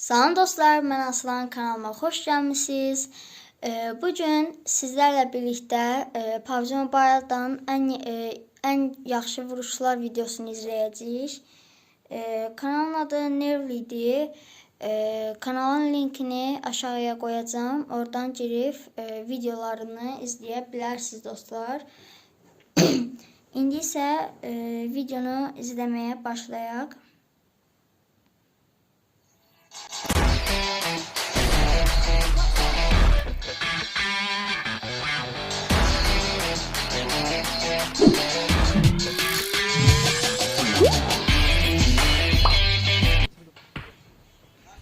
Salam dostlar, mən Aslan kanalıma xoş gəlmisiniz. Ee, Bugün sizlərlə birlikdə e, Mobile-dan ən e, ən yaxşı vuruşlar videosunu izləyəcəyik. E, Kanalın adı Nervlidir. E, Kanalın linkini aşağıya qoyacağam. Oradan girib e, videolarını izləyə bilərsiniz dostlar. İndi isə e, videonu izləməyə başlayaq.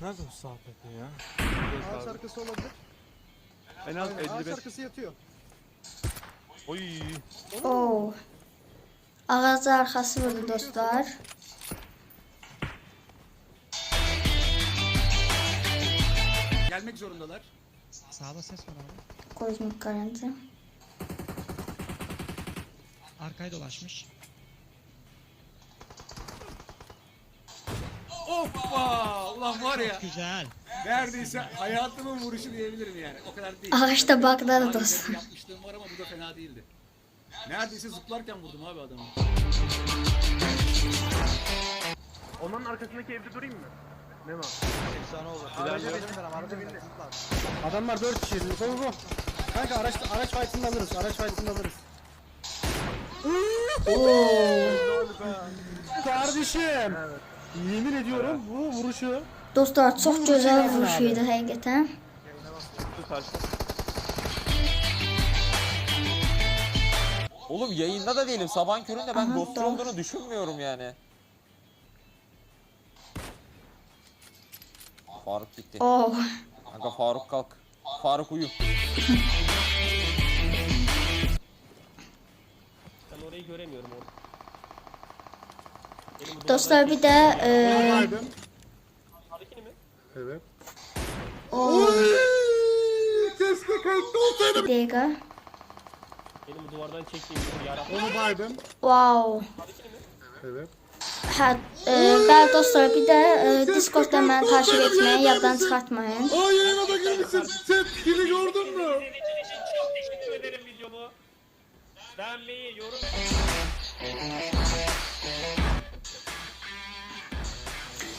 Nerede bu sohbeti ya? Ağaç arkası olabilir. En az Aynen, ağaç 55. arkası yatıyor. Oy. Oo. Ağac arxası vurdu dostlar. Gelmek zorundalar. Sağda ses var abi. Kozmik qarıncı. Arkaya dolaşmış. Hoppa! Ulan var ya. Çok güzel. Neredeyse hayatımın vuruşu diyebilirim yani. O kadar değil. Ağaçta baklar dostlar. Yapmışlığım var ama bu da fena değildi. Neredeyse zıplarken vurdum abi adamı. Onların arkasındaki evde durayım mı? Ne var? Efsane olur. Araca bindim bindim. Adamlar 4 kişi. Go go. Kanka araç araç fight'ını alırız. Araç fight'ını alırız. Kardeşim. Yemin ediyorum bu vuruşu. Dostlar çox gözəl vuruş idi həqiqətən. Oğlum yayında da değilim. Sabahın köründe ben Aha, olduğunu düşünmüyorum yani. Faruk gitti. Oo. Kanka Faruk kalk. Faruk uyu. Ben orayı göremiyorum orada. Dostlar bir də e? Evet. o Keşke kayıtta olsaydı. bir. Benim bu duvardan. Onu baydım. Wow. Evet. Hə, e, bəli dostlar, bir də e, Discord-da məni takip etməyi yaddan çıxartmayın. Aa yayına da girmişsin. Sen kimi gördün mü? İzlediğiniz için çok teşekkür ederim videomu. Beğenmeyi, yorum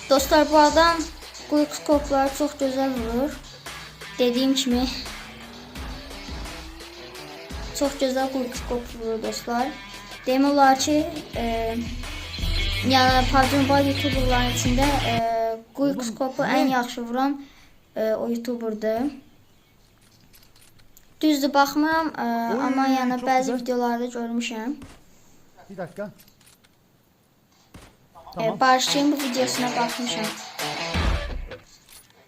Dostlar, bu adam quick scope-ları çox gözəl vurur. Dediyim kimi çox gözəl quick scope vurur dostlar. Demək olar ki, e, yəni PUBG Mobile YouTuberların içində e, quick scope-u ən yaxşı vuran e, o YouTuberdır. Düzdür, baxmıram, e, amma yəni bəzi videolarda görmüşəm. Bir dakika. E, Barışçı'nın bu videosuna baxmışam.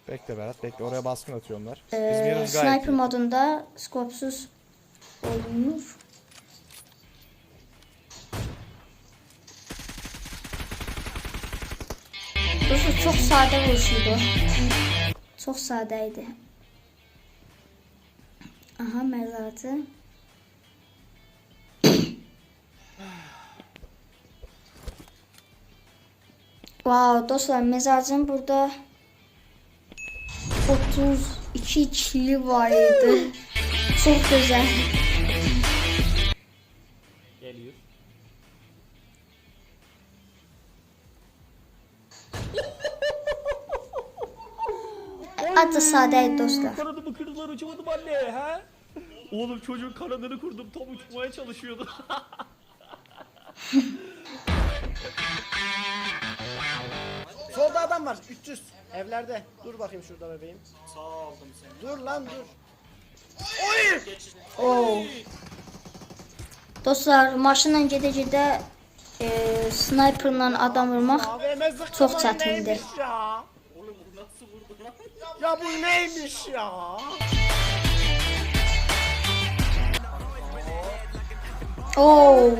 Bekle Berat bekle. Oraya baskın atıyor onlar. E, gayet sniper iyi. modunda skopsuz oynanır. Dostlar çok sade vuruşuydu. Çok sadeydi. Aha mezatı. Wow dostlar mezarcının burada 32 kili var idi. Çok güzel. geliyor. Adı sadeydi dostlar. Kanadımı kırdılar uçamadım anne ha? Oğlum çocuğun kanadını kurdum tam uçmaya çalışıyordu. Solda adam var 300 evlerde. Dur bakayım şurada bebeğim. Sağ aldım seni. Dur lan dur. Oo. Dostlar maşınla gedə-gedə e, sniperla adam vurmaq AVM Çok çetindir. neymiş ya? Oğlum bu nasıl vurdu lan? Ya bu neymiş ya? Oo.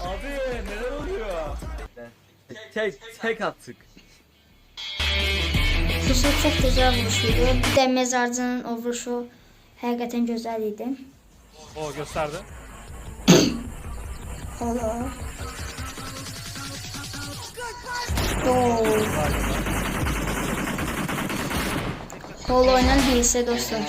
Abi neler oluyor? Tek tek attık. Dostlar çox gözəl vuruşuydu. Bir də mezarcının o vuruşu həqiqətən gözəl idi. O gösterdi. Allah. Oo. Kol oynan hisse dostlar.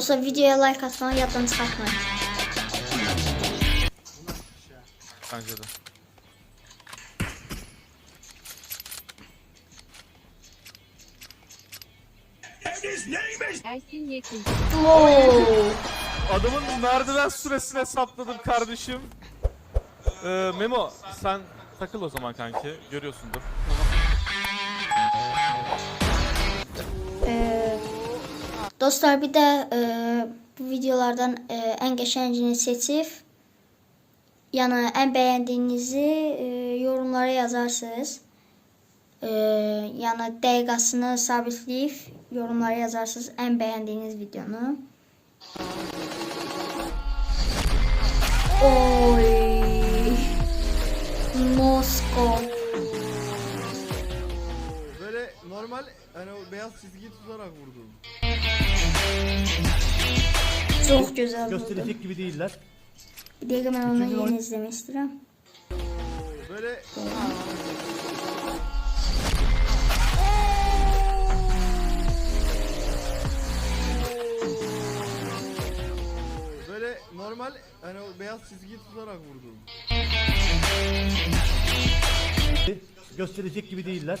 Dostlar videoya like atmayı yaddan çıxartmayın. Bence de. Ersin Yekin. Oo. Adamın merdiven süresini hesapladım kardeşim. Ee, Memo sen takıl o zaman kanki. Görüyorsundur. Dostlar bir de e, bu videolardan e, en geçencini seçip yani en beğendiğinizi e, yorumlara yazarsınız. E, yani dəqiqəsini sabitleyip yorumlara yazarsınız en beğendiğiniz videonu. Oy. Moskov. Böyle normal hani o beyaz çizgiyi tutarak vurdum. Çok güzel. Gösterecek gibi değiller. Bir dakika ben onu yeni istiyorum. Böyle Böyle normal hani o beyaz çizgiyi tutarak vurdum. gösterecek gibi değiller.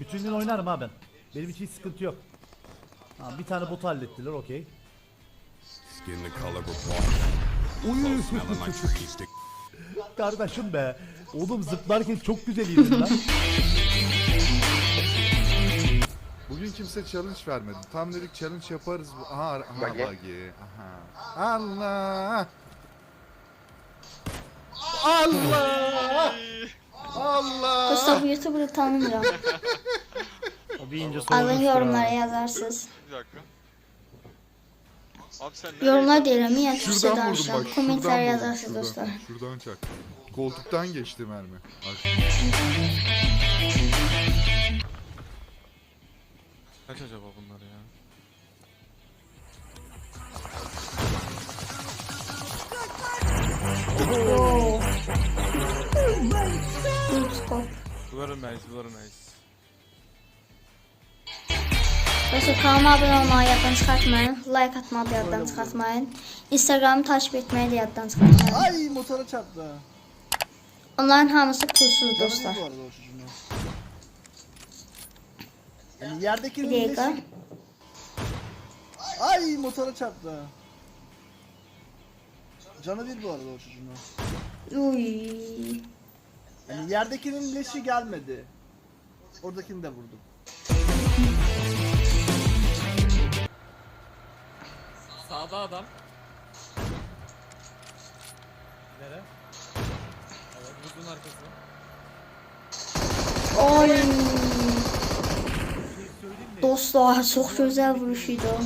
Bütün gün oynarım ha ben. Benim için hiç sıkıntı yok. Ha, bir tane bot hallettiler okey. Skin the color of bark. Uy. Kardeşim be. Oğlum zıplarken çok güzel iyiydin lan. Bugün kimse challenge vermedi. Tam dedik challenge yaparız. Aha, aha buggy. Aha. Allah. Allah. Allah. Bu YouTuber'ı tanımıyorum. O bir ince Alın yorumlara yazarsınız. Yorumlar diyelim ya Şuradan vurdum danışalım. bak. Komentler Şuradan vurdum. yazarsınız Şuradan, dostlar. şuradan çak. Koltuktan geçti mermi. Bak. Kaç acaba bunlar ya? Oo. Rootkop. Very nice, very nice. Dostlar kanalıma abone olmayı yaddan çıxartmayın. Like atmayı da yaddan çıxartmayın. Instagram'ı takip etmeyi de yaddan çıxartmayın. Ay motora çarptı. Onların hamısı pulsuz dostlar. Yani yerdekinin Bir dakika. Ay motora çarptı. Canı bir bu arada o çocuğun. Uy. Yani yerdekinin leşi gelmedi. Oradakini de vurdum. Sağda adam. Nere? Evet, buzun arkasında. Oy. Bir şey? Dostlar çok güzel vuruşuydu. Çok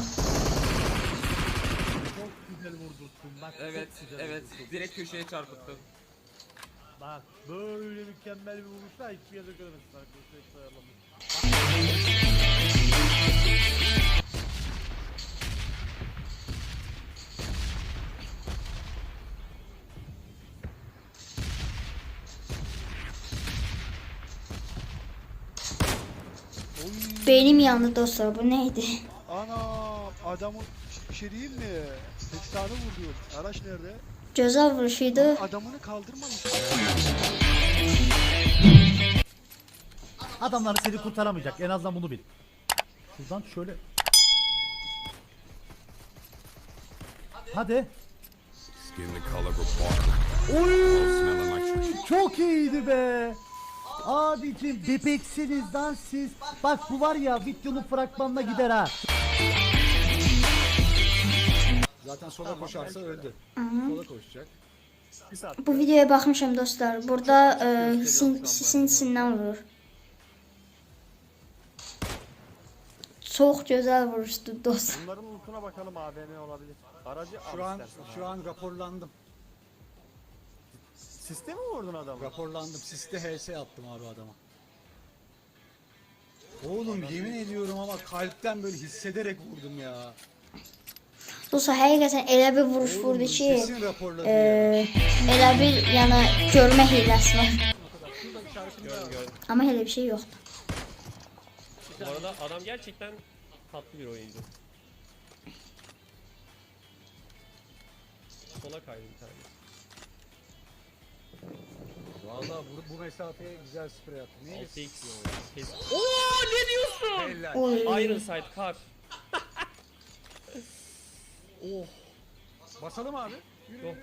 güzel vurdurttun. Bak Evet, çok güzel evet. vurdurttun. Direkt köşeye çarpıttım. Bak böyle mükemmel bir vuruşla hiçbir yerde göremezsin arkadaşlar. Hiç Beynim yandı dostlar bu neydi? Ana adamın bir şey mi? 8 tane vurdu. Araç nerede? Güzel vuruşuydu. Adamını kaldırmamış. Adamlar seni kurtaramayacak. En azından bunu bil. Şuradan şöyle. Hadi. Tree Çok iyiydi be. Abicim bebeksiniz lan siz. Bak bu var ya videonun fragmanına gider ha. Zaten sola koşarsa öldü. Sola koşacak. Bu videoya baxmışam dostlar. Burada e, hisin, sisin içindən vurur. Çox gözəl vuruşdu dostlar. Bunların lootuna bakalım AVM olabilir. Aracı şu an şu an raporlandım. Siste mi vurdun adamı? Raporlandım. Siste HS attım abi adama. Oğlum yemin ediyorum ama kalpten böyle hissederek vurdum ya. Dostlar həqiqətən elə bir vuruş Oğlum, vurdu ki, sesin raporladı ya. e, elə bir yəni görmə hiləsi var. Amma elə bir şey yoxdur. Bu arada adam gerçekten tatlı bir oyuncu. Sola kaydı bir tane. Valla bu, bu mesafeye güzel sprey attım. Niye? 6x Kes- Oo ne diyorsun? Helal. Ironside kar. oh. Basalım abi. Yok.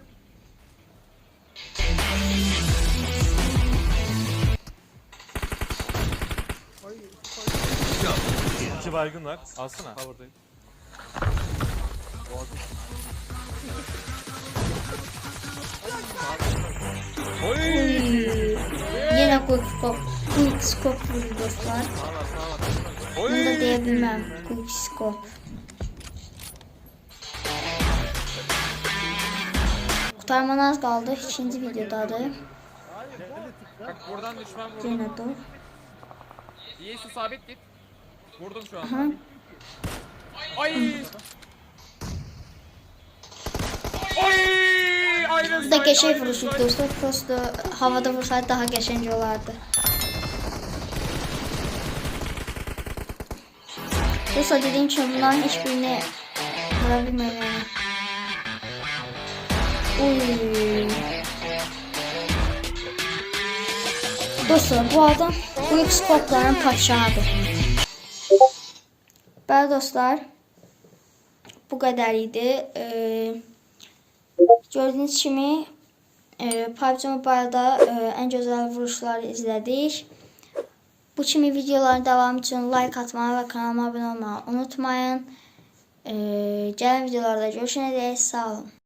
İki baygın var. Alsana. Power'dayım. Oy! Scope, quick scope vurdu dostlar. Oy! Bunu da deyə bilməm. Quick scope. Kurtarman az qaldı. İkinci videodadır. Bak buradan düşman vurdum. Yenə dur. İyisi sabit git. Vurdum şu an. Aha. Ay! Bu da qəşəng vuruşu dostlar. Prosto havada vursaydı daha qəşəng olardı. Dostlar dediyim kimi bunların hiçbirini vura bilməyəm. Uy. Dostlar bu adam quick scope'ların padşahıdır. Bəli dostlar. Bu qədər idi. Ee, Gördüyünüz kimi e, PUBG Mobile'da e, ən gözəl vuruşları izlədik. Bu kimi videoların davamı üçün like atmağı və kanalıma abunə olmağı unutmayın. E, gələn videolarda görüşənədək sağ olun.